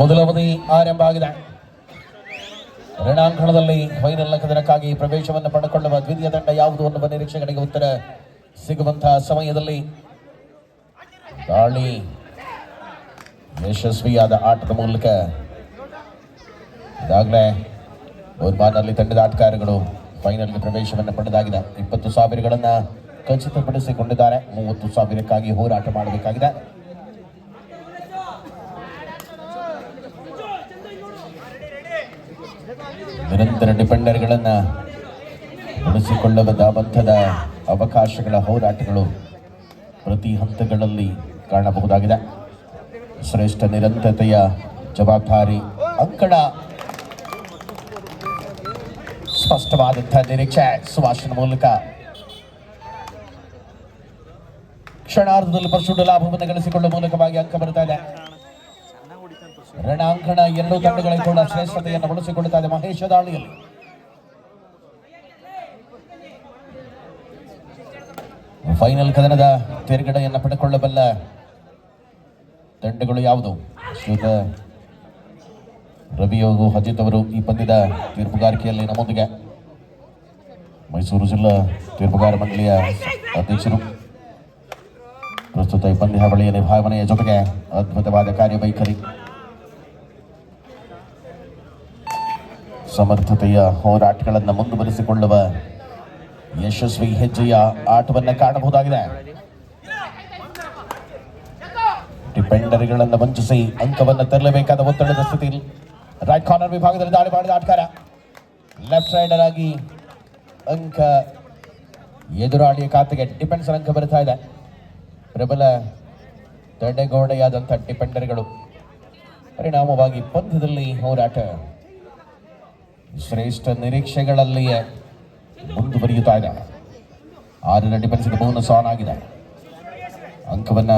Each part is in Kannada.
ಮೊದಲ ಆರಂಭ ಆಗಿದೆ. ರಣಾಂಗಣದಲ್ಲಿ ಫೈನಲ್ ಕದನಕ್ಕಾಗಿ ಪ್ರವೇಶವನ್ನು ಪಡೆದುಕೊಳ್ಳುವ ದ್ವಿತೀಯ ತಂಡ ಯಾವುದು ಅನ್ನುವ ನಿರೀಕ್ಷೆಗಳಿಗೆ ಉತ್ತರ ಸಿಗುವಂತಹ ಸಮಯದಲ್ಲಿ ದಾಳಿ ಯಶಸ್ವಿಯಾದ ಆಟದ ಮೂಲಕ ಈಗಾಗಲೇ ಬಹುಮಾನಲ್ಲಿ ತಂಡದ ಆಟಗಾರಗಳು ಫೈನಲ್ಗೆ ಪ್ರವೇಶವನ್ನು ಪಡೆದಾಗಿದೆ. ಇಪ್ಪತ್ತು ಸಾವಿರಗಳನ್ನು ಖಚಿತಪಡಿಸಿಕೊಂಡಿದ್ದಾರೆ. ಮೂವತ್ತು ಸಾವಿರಕ್ಕಾಗಿ ಹೋರಾಟ ಮಾಡಬೇಕಾಗಿದೆ. ನಿರಂತರ ಡಿಫೆಂಡರ್ಗಳನ್ನು ಉಳಿಸಿಕೊಳ್ಳುವ ಬಂಧದ ಅವಕಾಶಗಳ ಹೋರಾಟಗಳು ಪ್ರತಿ ಹಂತಗಳಲ್ಲಿ ಕಾಣಬಹುದಾಗಿದೆ. ಶ್ರೇಷ್ಠ ನಿರಂತರತೆಯ ಜವಾಬ್ದಾರಿ ಅಂಕಣ. ಸ್ಪಷ್ಟವಾದಂಥ ನಿರೀಕ್ಷೆ ಸುಭಾಷಣ ಮೂಲಕ. ಕ್ಷಣಾರ್ಧದಲ್ಲಿ ಪರಶುಡ ಲಾಭವನ್ನು ಗಳಿಸಿಕೊಳ್ಳುವ ಮೂಲಕವಾಗಿ ಅಂಕ ಬರ್ತಾ ಇದೆ. ರಣಾಂಗಣ ಎರಡೂ ತಂಡಗಳಲ್ಲಿ ಕೂಡ ಶ್ರೇಷ್ಠತೆಯನ್ನು ಬಳಸಿಕೊಳ್ಳುತ್ತಾ ಇದೆ ಮಹೇಶ ದಾಳಿಯಲ್ಲಿ. ಫೈನಲ್ ಕದನದ ತೇರ್ಗಡೆಯನ್ನು ಪಡೆಕೊಳ್ಳಬಲ್ಲ ತಂಡಗಳು ಯಾವುದು? ರವಿ ಹಾಗೂ ಅಜಿತ್ ಅವರು ಈ ಪಂದ್ಯದ ತೀರ್ಪುಗಾರಿಕೆಯಲ್ಲಿ ನಮ್ಮೊಂದಿಗೆ. ಮೈಸೂರು ಜಿಲ್ಲಾ ತೀರ್ಪುಗಾರ ಮಂಡಳಿಯ ಅಧ್ಯಕ್ಷರು. ಪ್ರಸ್ತುತ ಈ ಪಂದ್ಯ ಬಳಿಯ ಜೊತೆಗೆ ಅದ್ಭುತವಾದ ಕಾರ್ಯವೈಖರಿ ಸಮರ್ಥತೆಯ ಹೋರಾಟಗಳನ್ನು ಮುಂದುವರಿಸಿಕೊಳ್ಳುವ ಯಶಸ್ವಿ ಹೆಜ್ಜೆಯ ಆಟವನ್ನು ಕಾಣಬಹುದಾಗಿದೆ. ಡಿಪೆಂಡರ್ಗಳನ್ನು ವಂಚಿಸಿ ಅಂಕವನ್ನು ತರಲೇಬೇಕಾದ ಒತ್ತಡದ ಸ್ಥಿತಿ ರೈಟ್ ಕಾರ್ನರ್ ವಿಭಾಗದಲ್ಲಿ ದಾಳಿ ಮಾಡಿದ ಆಟಗಾರ. ಲೆಫ್ಟ್ ಸೈಡರ್ ಆಗಿ ಅಂಕ ಎದುರಾಳಿಯ ಖಾತೆಗೆ ಡಿಫೆನ್ಸ್ ಅಂಕ ಬರುತ್ತಾ ಇದೆ. ಪ್ರಬಲ ತಡೆಗೋಡೆಯಾದಂಥ ಡಿಫೆಂಡರ್ಗಳು ಪರಿಣಾಮವಾಗಿ ಪಂದ್ಯದಲ್ಲಿ ಹೋರಾಟ ಶ್ರೇಷ್ಠ ನಿರೀಕ್ಷೆಗಳಲ್ಲಿಯೇ ಮುಂದುವರಿಯುತ್ತಾ ಇದೆ. ಆರರ ಡಿಫೆನ್ಸ್ ಬೋನಸ್ ಆನ್ ಆಗಿದೆ. ಅಂಕವನ್ನ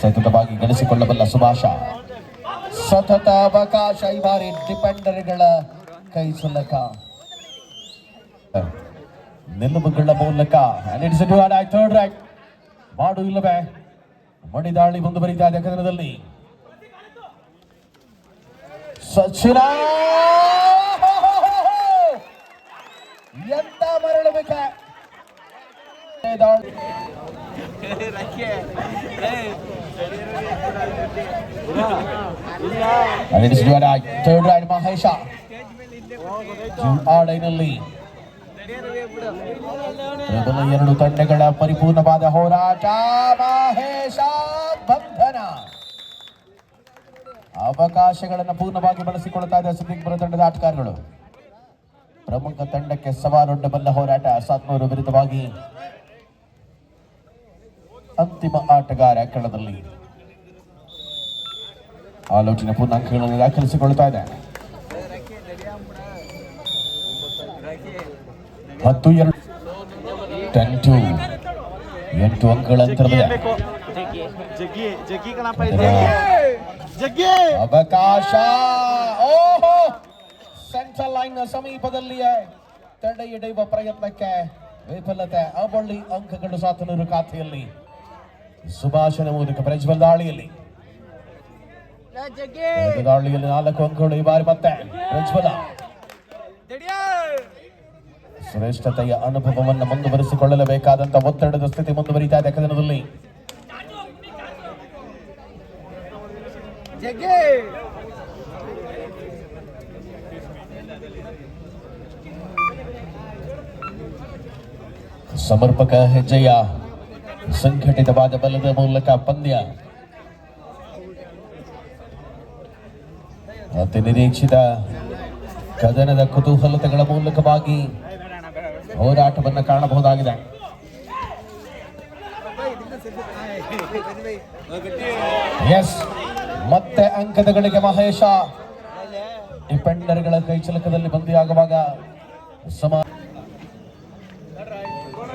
ಸತತವಾಗಿ ಗಳಿಸಿಕೊಳ್ಳಬಲ್ಲ ಸುಭಾಷ. ಸತತ ಅವಕಾಶ ಈ ಬಾರಿ ಡಿಪೆಂಡರ್ಗಳ ಕೈ ಸುಲಕ. ನಿಲ್ಲುಗಳ ಮೂಲಕ. ಥರ್ಡ್ ಮಾಡು ಇಲ್ಲವೇ? ಮಣಿದಾಳಿ ಮುಂದುವರಿತಾ ಇದೆ ಕದನದಲ್ಲಿ ಸಚಿನ ಮರಳಬೇಕ ಥರ್ಡ್ ರೈಡ್ ಮಹೇಶ ಆಡೈನಲ್ಲಿ ಪ್ರಬಲ ಎರಡು ತಂಡಗಳ ಪರಿಪೂರ್ಣವಾದ ಹೋರಾಟ ಮಹೇಶ ಬಂಧನ. ಅವಕಾಶಗಳನ್ನು ಪೂರ್ಣವಾಗಿ ಬಳಸಿಕೊಳ್ಳುತ್ತಾ ಇದೆ ಸಿದ್ದಿಗ್ಪುರ ತಂಡದ ಪ್ರಮುಖ ತಂಡಕ್ಕೆ ಬಂದ ಹೋರಾಟ ಸಾತ್ನೂರು ವಿರುದ್ಧವಾಗಿ ಅಂತಿಮ ಆಟಗಾರ ಕಣದಲ್ಲಿ. ಆಲೋಚನೆ ಪೂರ್ಣಾಂಕಗಳನ್ನು ದಾಖಲಿಸಿಕೊಳ್ತಾ ಇದೆ. ಹತ್ತು ಎರಡು ಟೆನ್ ಟು ಎಂಟು ಅಂಕಗಳ ಅಂತರವಿದೆ ಅವಕಾಶ! ಓಹೋ! ಸೆಂಟ್ರಲ್ ಲೈನ್ ಸಮೀಪದಲ್ಲಿಯೇ ತಡೆ ಹಿಡಿಯುವ ಪ್ರಯತ್ನಕ್ಕೆ ವಿಫಲತೆ. ಅವಳ್ಳಿ ಅಂಕಗಳು ಸಾತನೂರು ಖಾತೆಯಲ್ಲಿ. ಸುಭಾಷನ ಮೂಲಕ ಪ್ರಜ್ವಲ್ ದಾಳಿಯಲ್ಲಿ. ದಾಳಿಯಲ್ಲಿ ನಾಲ್ಕು ಅಂಕಗಳು ಈ ಬಾರಿ ಮತ್ತೆ. ಪ್ರಜ್ವಲ. ಶ್ರೇಷ್ಠತೆಯ ಅನುಭವವನ್ನು ಮುಂದುವರಿಸಿಕೊಳ್ಳಲೇಬೇಕಾದಂತಹ ಒತ್ತಡದ ಸ್ಥಿತಿ ಮುಂದುವರಿತಾ ಇದೆ ಕದನದಲ್ಲಿ. ಸಮರ್ಪಕ ಹೆಜ್ಜೆಯ ಸಂಘಟಿತವಾದ ಬಲದ ಮೂಲಕ ಪಂದ್ಯ. ಅತಿ ನಿರೀಕ್ಷಿತ ಕದನದ ಕುತೂಹಲತೆಗಳ ಮೂಲಕವಾಗಿ ಹೋರಾಟವನ್ನು ಕಾಣಬಹುದಾಗಿದೆ. ಎಸ್ ಮತ್ತೆ ಅಂಕದಗಳಿಗೆ ಮಹೇಶ. ಡಿಪೆಂಡರ್ಗಳ ಕೈಚಲಕದಲ್ಲಿ ಬಂದಿಯಾಗುವಾಗ ಸಮ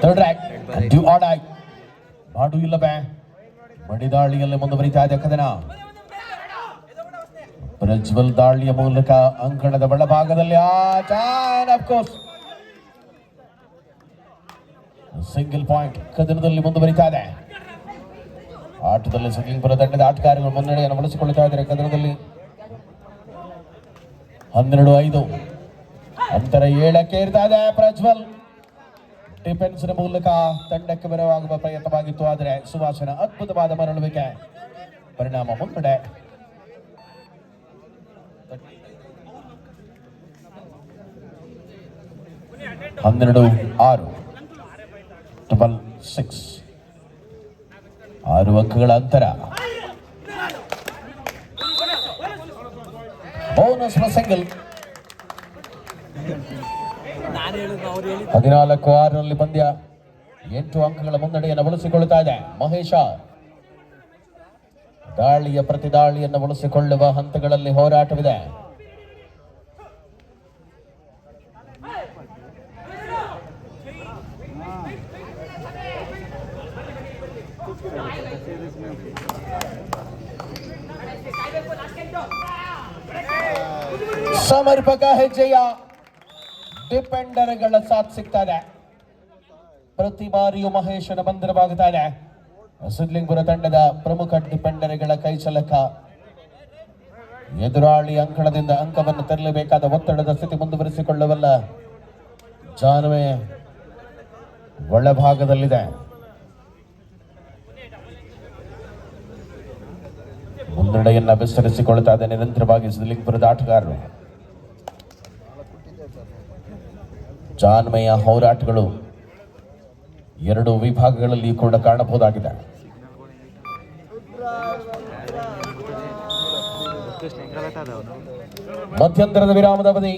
ಥರ್ಡ್ ರ್ಯಾಕ್ ಡ್ಯೂ ಇಲ್ಲ ಮಾಡು ಇಲ್ಲವೇ ಮಡಿದಾಳಿಯಲ್ಲಿ ಮುಂದುವರಿತಾ ಇದೆ ಕದನ. ಪ್ರಜ್ವಲ್ ದಾಳಿಯ ಮೂಲಕ ಅಂಕಣದ ಬಳಭಾಗದಲ್ಲಿ ಆಟ ಕೋರ್ಸ್ ಸಿಂಗಲ್ ಪಾಯಿಂಟ್ ಕದನದಲ್ಲಿ ಮುಂದುವರಿತಾ ಇದೆ. ಆಟದಲ್ಲಿ ಸಕಲಿಂಪುರ ತಂಡದ ಆಟಗಾರರು ಮುನ್ನಡೆಯನ್ನು ಬಳಸಿಕೊಳ್ಳುತ್ತಾ ಇದ್ದಾರೆ ಕದನದಲ್ಲಿ. ಹನ್ನೆರಡು ಐದು. ಅಂತರ ಏಳಕ್ಕೆ ಇರ್ತಾ ಇದೆ ಪ್ರಜ್ವಲ್. ಡಿಫೆನ್ಸ್ ಮೂಲಕ ತಂಡಕ್ಕೆ ಬರವಾಗುವ ಪ್ರಯತ್ನವಾಗಿತ್ತು, ಆದರೆ ಸುಭಾಷನ ಅದ್ಭುತವಾದ ಮರಳುವಿಕೆ ಪರಿಣಾಮ ಮುನ್ನಡೆ ಹನ್ನೆರಡು, ಆರು, ಟ್ರಿಪಲ್ ಸಿಕ್ಸ್. ಆರು ಅಂಕಗಳ ಅಂತರ. Bonus single. ಹದಿನಾಲ್ಕು ಆರರಲ್ಲಿ ಪಂದ್ಯ. ಎಂಟು ಅಂಕಗಳ ಮುನ್ನಡೆಯನ್ನು ಬಳಸಿಕೊಳ್ಳುತ್ತಾ ಇದೆ ಮಹೇಶ. ದಾಳಿಯ ಪ್ರತಿದಾಳಿಯನ್ನು ಬಳಸಿಕೊಳ್ಳುವ ಹಂತಗಳಲ್ಲಿ ಹೋರಾಟವಿದೆ. ಸಮರ್ಪಕ ಹೆಜ್ಜೆಯ ಡಿಪೆಂಡರ್ಗಳ ಸಾಥ್ ಸಿಗ್ತಾ ಇದೆ ಪ್ರತಿ ಬಾರಿಯೂ ಮಹೇಶನ ಬಂಧನವಾಗುತ್ತಾ ಇದೆ ಸಿದ್ಲಿಂಗ್ಪುರ ತಂಡದ ಪ್ರಮುಖ ಡಿಪೆಂಡರ್ಗಳ ಕೈಚಲಕ ಎದುರಾಳಿ ಅಂಕಣದಿಂದ ಅಂಕವನ್ನು ತರಲೇಬೇಕಾದ ಒತ್ತಡದ ಸ್ಥಿತಿ ಮುಂದುವರಿಸಿಕೊಳ್ಳಬಲ್ಲ ಜಾನುವೆ ಒಳಭಾಗದಲ್ಲಿದೆ. ಮುನ್ನಡೆಯನ್ನ ವಿಸ್ತರಿಸಿಕೊಳ್ತಾ ಇದೆ ನಿರಂತರವಾಗಿ ಸಿದ್ಲಿಂಗ್ಪುರದ ಆಟಗಾರರು. ಜಾನ್ಮೆಯ ಹೋರಾಟಗಳು ಎರಡು ವಿಭಾಗಗಳಲ್ಲಿ ಕೂಡ ಕಾಣಬಹುದಾಗಿದೆ. ಮಧ್ಯಂತರದ ವಿರಾಮದ ಅವಧಿ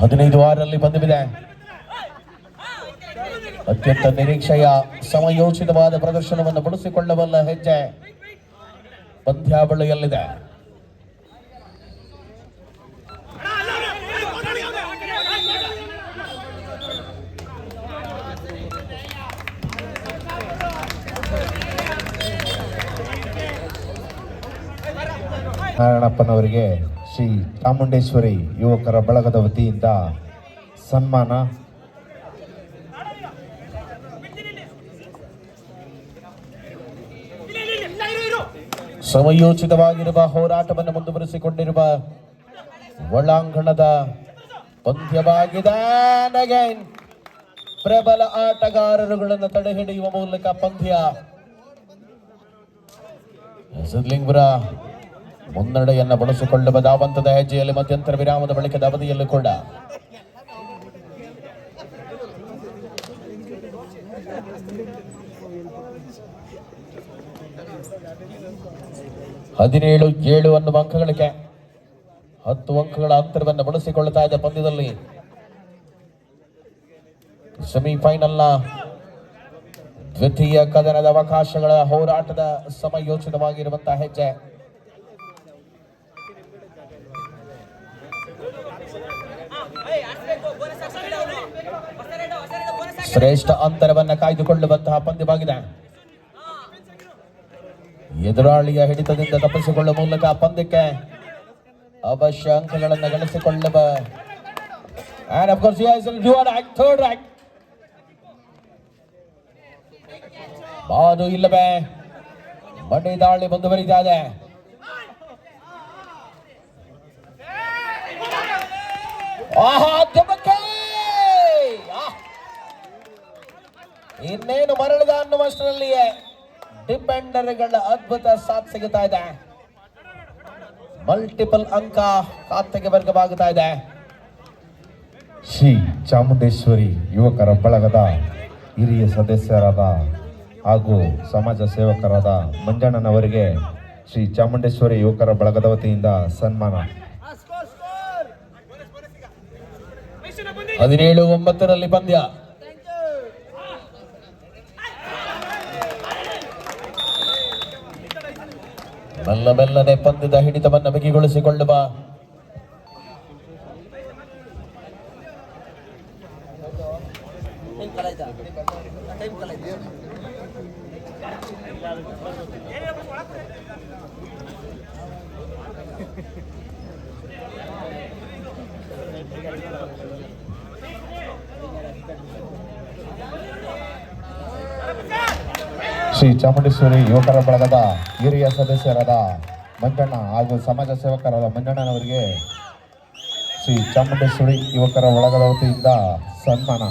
ಹದಿನೈದು ಆರರಲ್ಲಿ ಬಂದಿದೆ ಅತ್ಯಂತ ನಿರೀಕ್ಷೆಯ ಸಮಯೋಚಿತವಾದ ಪ್ರದರ್ಶನವನ್ನು ಬಳಸಿಕೊಳ್ಳಬಲ್ಲ ಹೆಜ್ಜೆ ಪಂದ್ಯಾವಳಿಯಲ್ಲಿದೆ. ನಾರಾಯಣಪ್ಪನವರಿಗೆ ಶ್ರೀ ಚಾಮುಂಡೇಶ್ವರಿ ಯುವಕರ ಬಳಗದ ವತಿಯಿಂದ ಸನ್ಮಾನ ಸಮಯೋಚಿತವಾಗಿರುವ ಹೋರಾಟವನ್ನು ಮುಂದುವರಿಸಿಕೊಂಡಿರುವ ಒಳಾಂಗಣದ ಪಂದ್ಯವಾಗಿದೆ. ಪ್ರಬಲ ಆಟಗಾರರುಗಳನ್ನು ತಡೆ ಹಿಡಿಯುವ ಮೂಲಕ ಪಂದ್ಯ. ಸಿದ್ಲಿಂಗ್ಪುರ ಮುನ್ನಡೆಯನ್ನು ಬಳಸಿಕೊಳ್ಳುವ ದಾವಂತದ ಹೆಜ್ಜೆಯಲ್ಲಿ ಮಧ್ಯಂತರ ವಿರಾಮದ ಬಳಿಕದ ಅವಧಿಯಲ್ಲೂ ಕೂಡ ಹದಿನೇಳು, ಏಳು ಅನ್ನುವ ಅಂಕಗಳಿಗೆ ಹತ್ತು ಅಂಕಗಳ ಅಂತರವನ್ನು ಬಳಸಿಕೊಳ್ಳುತ್ತಾ ಇದೆ ಪಂದ್ಯದಲ್ಲಿ ಸೆಮಿಫೈನಲ್ನ ದ್ವಿತೀಯ ಕದನದ ಅವಕಾಶಗಳ ಹೋರಾಟದ ಸಮಯೋಚಿತವಾಗಿರುವಂತಹ ಹೆಜ್ಜೆ. ಶ್ರೇಷ್ಠ ಅಂತರವನ್ನು ಕಾಯ್ದುಕೊಳ್ಳುವಂತಹ ಪಂದ್ಯವಾಗಿದೆ. ಎದುರಾಳಿಯ ಹಿಡಿತದಿಂದ ತಪ್ಪಿಸಿಕೊಳ್ಳುವ ಮೂಲಕ ಪಂದ್ಯಕ್ಕೆ ಅವಶ್ಯ ಅಂಕಗಳನ್ನು ಗಳಿಸಿಕೊಳ್ಳುವ. And of course, yes, you are right, third right. ಬಾದು ಇಲ್ಲವೇ? ಬಂಡಿ ದಾಳಿ ಮುಂದುವರಿತಾ! ಇನ್ನೇನು ಮರಳಿದ ಅನ್ನುವಷ್ಟರಲ್ಲಿಯೇ. ಡಿಪೆಂಡರ್ಗಳ ಅದ್ಭುತ ಸಾಥ್ ಸಿಗುತ್ತಾ ಇದೆ. ಮಲ್ಟಿಪಲ್ ಅಂಕ ಖಾತೆಗೆ ವರ್ಗವಾಗುತ್ತಾ ಇದೆ. ಶ್ರೀ ಚಾಮುಂಡೇಶ್ವರಿ ಯುವಕರ ಬಳಗದ ಹಿರಿಯ ಸದಸ್ಯರಾದ ಹಾಗೂ ಸಮಾಜ ಸೇವಕರಾದ ಮಂಜಣ್ಣನವರಿಗೆ ಶ್ರೀ ಚಾಮುಂಡೇಶ್ವರಿ ಯುವಕರ ಬಳಗದ ವತಿಯಿಂದ ಸನ್ಮಾನ. ಹದಿನೇಳು ಒಂಬತ್ತರಲ್ಲಿ ಪಂದ್ಯ. ಮೆಲ್ಲ ಮೆಲ್ಲನೆ ಪಂದ್ಯದ ಹಿಡಿತವನ್ನು ಬಿಗಿಗೊಳಿಸಿಕೊಳ್ಳುವ. ಶ್ರೀ ಚಾಮುಂಡೇಶ್ವರಿ ಯುವಕರ ಬಳಗದ ಹಿರಿಯ ಸದಸ್ಯರಾದ ಮಂಜಣ್ಣ ಹಾಗೂ ಸಮಾಜ ಸೇವಕರಾದ ಮಂಜಣ್ಣನವರಿಗೆ ಶ್ರೀ ಚಾಮುಂಡೇಶ್ವರಿ ಯುವಕರ ಬಳಗದ ವತಿಯಿಂದ ಸನ್ಮಾನ.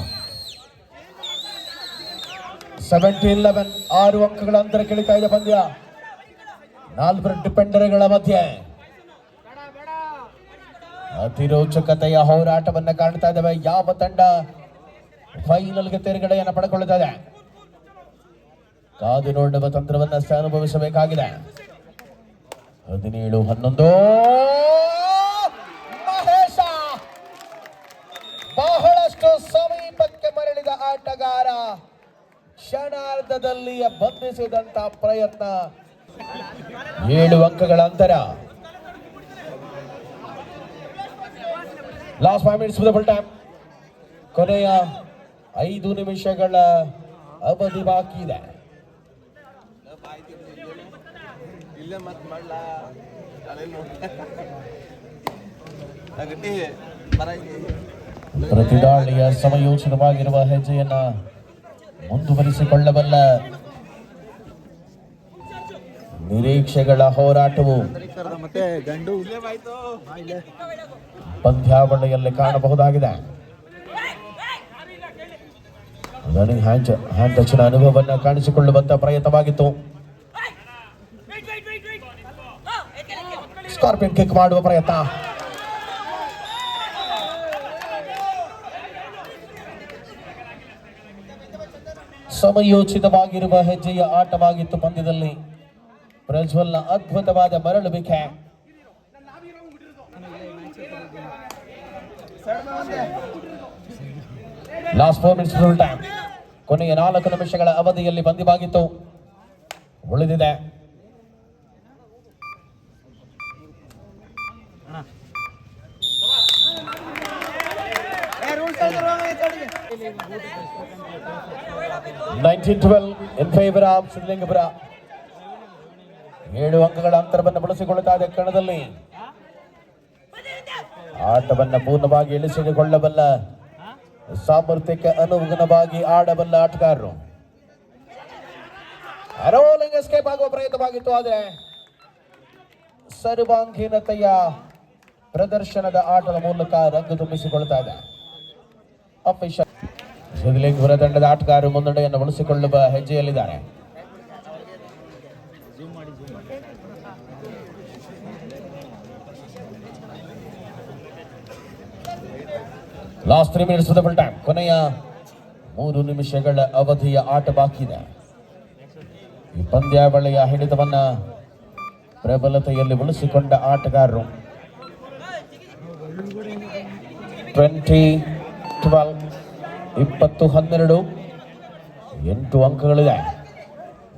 ಸೆವೆಂಟೀನ್ ಲೆವೆನ್ ಆರು ಅಂಕಗಳ ಅಂತರ ಕೇಳಿತಾ ಇದೆ ಪಂದ್ಯ. ನಾಲ್ವರು ಡಿಪೆಂಡರ್ಗಳ ಮಧ್ಯೆ. ಅತಿ ರೋಚಕತೆಯ ಹೋರಾಟವನ್ನ ಕಾಣ್ತಾ ಇದ್ದಾವೆ ಯಾವ ತಂಡ ಫೈನಲ್ಗೆ ತೇರ್ಗಡೆಯನ್ನು ಪಡ್ಕೊಳ್ತಾ ಇದೆ ಕಾದು ನೋಡುವ ತಂತ್ರವನ್ನ ಅನುಭವಿಸಬೇಕಾಗಿದೆ. ಹದಿನೇಳು, ಹನ್ನೊಂದು. ಮಹೇಶ! ಬಹಳಷ್ಟು ಸಮೀಪಕ್ಕೆ ಮರಳಿದ ಆಟಗಾರ ಕ್ಷಣಾರ್ಧದಲ್ಲಿ ಬಂಧಿಸಿದಂತ ಪ್ರಯತ್ನ. ಏಳು ಅಂಕಗಳ ಅಂತರ. Last five minutes full time ಕೊನೆಯ ಐದು ನಿಮಿಷಗಳ ಅವಧಿ ಬಾಕಿ ಇದೆ. ಇಲ್ಲೇ ಮತ್ ಮಾಡ್ಲ? ಅಲ್ಲೇನು ನಗಟಿ ಬರಂಗಿ ಪ್ರತಿದಾಳಿಯ ಸಮಯೋಚಿತವಾಗಿರುವ ಹೆಜ್ಜೆಯನ್ನ ಮುಂದುವರಿಸಿಕೊಳ್ಳಬಲ್ಲ ನಿರೀಕ್ಷೆಗಳ ಹೋರಾಟವು ಮತ್ತೆ ಪಂದ್ಯಾವಳಿಯಲ್ಲಿ ಕಾಣಬಹುದಾಗಿದೆ. ರನ್ನಿಂಗ್ ಹ್ಯಾಂಡ್ ಅನುಭವವನ್ನು ಕಾಣಿಸಿಕೊಳ್ಳುವಂತ ಪ್ರಯತ್ನವಾಗಿತ್ತು. ಸ್ಕಾರ್ಪಿಯನ್ ಕಿಕ್ ಮಾಡುವ ಪ್ರಯತ್ನ. ಸಮಯೋಚಿತವಾಗಿರುವ ಹೆಜ್ಜೆಯ ಆಟವಾಗಿತ್ತು ಪಂದ್ಯದಲ್ಲಿ. ಪ್ರಜ್ವಲ್ನ ಅದ್ಭುತವಾದ ಮರಳುವಿಕೆ ಲಾಸ್ಟ್ ಫೋರ್ ಮಿನಿಟ್ಸ್ ಟೈಮ್ ಕೊನೆಯ ನಾಲ್ಕು ನಿಮಿಷಗಳ ಅವಧಿಯಲ್ಲಿ ಪಂದ್ಯವಾಗಿತ್ತು ಉಳಿದಿದೆ. Nineteen twelve in favour of ಏಳು ಅಂಕಗಳ ಅಂತರವನ್ನು ಬಳಸಿಕೊಳ್ಳುತ್ತಾ ಇದೆ ಕಣದಲ್ಲಿ ಆಟವನ್ನು ಪೂರ್ಣವಾಗಿ ಇಳಿಸಿಕೊಳ್ಳಬಲ್ಲ ಸಾಮರ್ಥ್ಯಕ್ಕೆ ಅನುಗುಣವಾಗಿ ಆಡಬಲ್ಲ ಆಟಗಾರರು. ಅರೋಲಿಂಗ್ ಎಸ್ಕೇಪ್ ಆಗುವ ಪ್ರಯತ್ನವಾಗಿತ್ತು, ಆದರೆ ಸರ್ವಾಂಗೀನತೆಯ ಪ್ರದರ್ಶನದ ಆಟದ ಮೂಲಕ ರಂಗು ತುಂಬಿಸಿಕೊಳ್ತಾ ಇದೆ ಸಿದ್ಲಿಂಗಪುರ ತಂಡದ ಆಟಗಾರರು ಮುನ್ನಡೆಯನ್ನು ಬಳಸಿಕೊಳ್ಳುವ ಹೆಜ್ಜೆಯಲ್ಲಿದ್ದಾರೆ. Last three minutes full time ಕೊನೆಯ ಮೂರು ನಿಮಿಷಗಳ ಅವಧಿಯ ಆಟ ಬಾಕಿ ಇದೆ. ಈ ಪಂದ್ಯಾವಳಿಯ ಹಿಡಿತವನ್ನ ಪ್ರಬಲತೆಯಲ್ಲಿ ಉಳಿಸಿಕೊಂಡ ಆಟಗಾರರು. ಟ್ವೆಂಟಿ ಟ್ವೆಲ್ ಇಪ್ಪತ್ತು ಹನ್ನೆರಡು. ಎಂಟು ಅಂಕಗಳಿದೆ.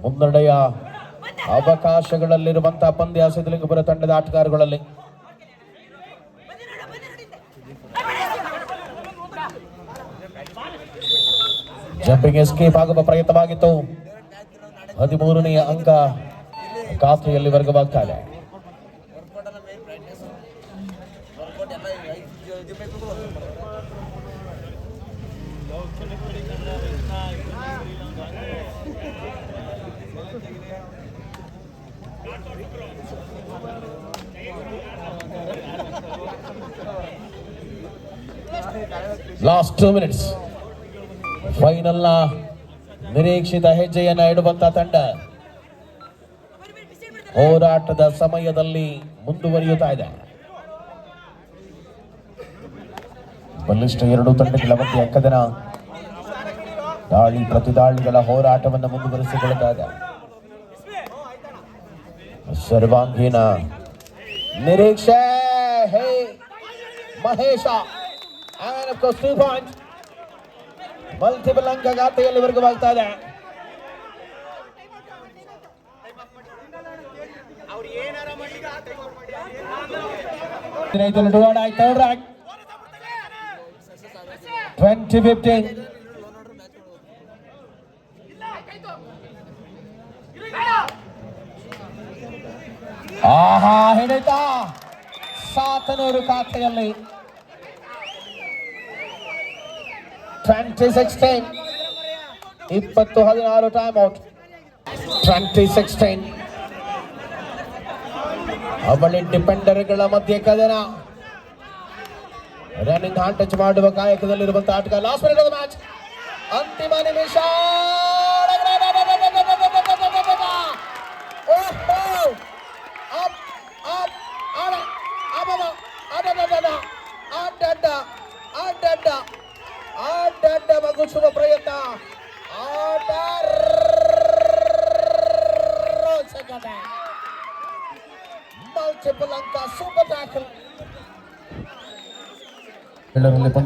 ಮುನ್ನಡೆಯ ಅವಕಾಶಗಳಲ್ಲಿರುವಂತಹ ಪಂದ್ಯ ಸಿದ್ಧಲಿಂಗಪುರ ತಂಡದ ಆಟಗಾರಗಳಲ್ಲಿ ಜಂಪಿಂಗ್ ಎಸ್ಕೇಪ್ ಆಗುವ ಪ್ರಯತ್ನವಾಗಿತ್ತು. ಹದಿಮೂರನೆಯ ಅಂಕ ಖಾತೆಯಲ್ಲಿ ವರ್ಗವಾಗ್ತಾ ಇದೆ. ಲಾಸ್ಟ್ ಟೂ ಮಿನಿಟ್ಸ್ ಫೈನಲ್ನ ನಿರೀಕ್ಷಿತ ಹೆಜ್ಜೆಯನ್ನ ಇಡುವಂತ ತಂಡ. ಹೋರಾಟದ ಸಮಯದಲ್ಲಿ ಮುಂದುವರಿಯುತ್ತಾ ಇದೆ. ಬಲಿಷ್ಠ ಎರಡು ತಂಡಗಳ ಮಧ್ಯೆ ಅಂಕದನ ದಾಳಿ ಪ್ರತಿದಾಳಿಗಳ ಹೋರಾಟವನ್ನು ಮುಂದುವರಿಸಿಕೊಳ್ಳುತ್ತಾರೆ. ಸರ್ವಾಂಗೀನ ನಿರೀಕ್ಷೆ, ಹೇ ಮಹೇಶ points. ಮಲ್ಟಿಪಲ್ ಅಂಕ ಖಾತೆಯಲ್ಲಿ ವರ್ಗವಾಗ್ತಾ ಇದೆ. ಟ್ವೆಂಟಿ ಫಿಫ್ಟೀನ್ ಆಹಾ, ಹಿಡಿತ. ಸಾತನೂರು ಖಾತೆಯಲ್ಲಿ. ಟ್ವೆಂಟಿ ಸಿಕ್ಸ್ಟೀನ್ ಇಪ್ಪತ್ತು ಹದಿನಾರು ಟೈಮ್ ಔಟ್ ಟ್ವೆಂಟಿ ಸಿಕ್ಸ್ಟೀನ್ ಅವಳಿ ಡಿಪೆಂಡರ್ಗಳ ಮಧ್ಯೆ ಕದನ. ರನ್ನಿಂಗ್ ಹಾರ್ಟ್ ಟಚ್ ಮಾಡುವ ಕಾಯಕದಲ್ಲಿರುವಂತಹ ಆಟಗಾರ ಲಾಸ್ಟ್ ಮ್ಯಾಚ್ ಅಂತಿಮ ನಿಮಿಷ.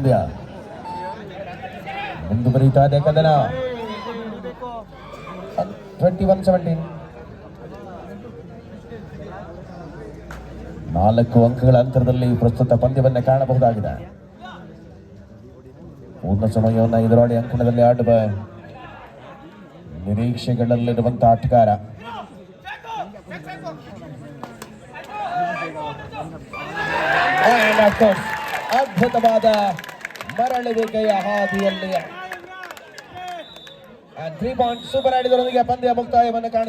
ಪಂದ್ಯ ಮುಂದುವರಿತಾ ಇದೆ ಕದನ ಟ್ವೆಂಟಿ ಒನ್ ಸೆವೆಂಟೀನ್ ನಾಲ್ಕು ಅಂಕಗಳ ಅಂತರದಲ್ಲಿ ಪ್ರಸ್ತುತ ಪಂದ್ಯವನ್ನು ಕಾಣಬಹುದಾಗಿದೆ. ಪೂರ್ಣ ಸಮಯವನ್ನು ಎದುರಾಳಿ ಅಂಕಣದಲ್ಲಿ ಆಡುವ ನಿರೀಕ್ಷೆಗಳಲ್ಲಿರುವಂತಹ ಆಟಗಾರ. ಅದ್ಭುತವಾದ ಮರಳುವಿಕೆಯ ಹಾದಿಯಲ್ಲಿ ತ್ರೀ ಪಾಯಿಂಟ್ ಸೂಪರ್ ಆಡಿದರೊಂದಿಗೆ ಪಂದ್ಯ ಮುಕ್ತಾಯವನ್ನು ಕಾಣ